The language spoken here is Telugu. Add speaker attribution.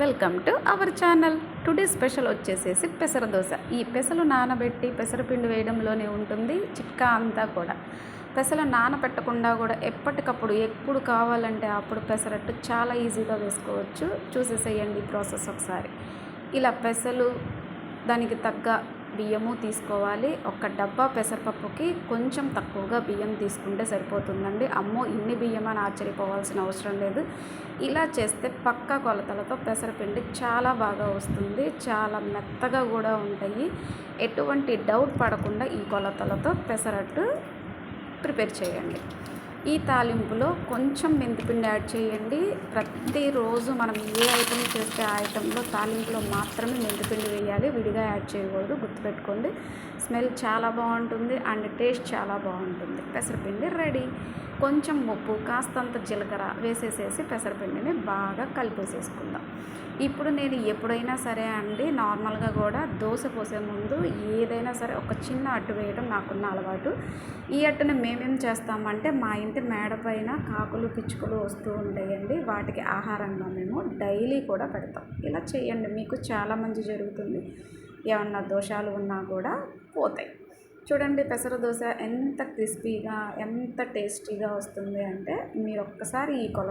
Speaker 1: Welcome to our channel. Today special వచ్చేసేసి పెసర దోశ. ఈ పెసలు నానబెట్టి పెసరపిండి వేయడంలోనే ఉంటుంది చిట్కా అంతా కూడా. పెసలు నానబెట్టకుండా కూడా ఎప్పటికప్పుడు ఎప్పుడు కావాలంటే అప్పుడు పెసరట్టు చాలా ఈజీగా వేసుకోవచ్చు. చూసేసేయండి ప్రాసెస్ ఒకసారి. ఇలా పెసలు దానికి తగ్గ బియ్యము తీసుకోవాలి. ఒక డబ్బా పెసరపప్పుకి కొంచెం తక్కువగా బియ్యం తీసుకుంటే సరిపోతుందండి. అమ్మో ఇన్ని బియ్యం అని ఆశ్చర్యపోవాల్సిన అవసరం లేదు. ఇలా చేస్తే పక్క కొలతలతో పెసరపిండి చాలా బాగా వస్తుంది. చాలా మెత్తగా కూడా ఉంటాయి. ఎటువంటి డౌట్ పడకుండా ఈ కొలతలతో పెసరట్టు ప్రిపేర్ చేయండి. ఈ తాలింపులో కొంచెం మెంతిపిండి యాడ్ చేయండి. ప్రతిరోజు మనం ఏ ఐటెం చేస్తే ఆ ఐటెంలో తాలింపులో మాత్రమే మెంతిపిండి వేయాలి. విడిగా యాడ్ చేయకూడదు. గుర్తుపెట్టుకోండి. స్మెల్ చాలా బాగుంటుంది అండ్ టేస్ట్ చాలా బాగుంటుంది. పెసరపిండి రెడీ. కొంచెం ఉప్పు కాస్తంత జీలకర్ర వేసేసేసి పెసరపిండిని బాగా కలిపేసేసుకుందాం. ఇప్పుడు నేను ఎప్పుడైనా సరే అండి నార్మల్గా కూడా దోశ పోసే ముందు ఏదైనా సరే ఒక చిన్న అట్టు వేయడం నాకున్న అలవాటు. ఈ అట్టుని మేమేం చేస్తామంటే మా ఇంటి మేడ పైన కాకులు పిచ్చుకలు వస్తూ ఉంటాయండి. వాటికి ఆహారంగా మేము డైలీ కూడా పెడతాం. ఇలా చేయండి. మీకు చాలా మంచి జరుగుతుంది. ఏమన్నా దోషాలు ఉన్నా కూడా పోతాయి. చూడండి పెసర దోశ ఎంత క్రిస్పీగా ఎంత టేస్టీగా వస్తుంది అంటే మీరు ఒక్కసారి ఈ కొల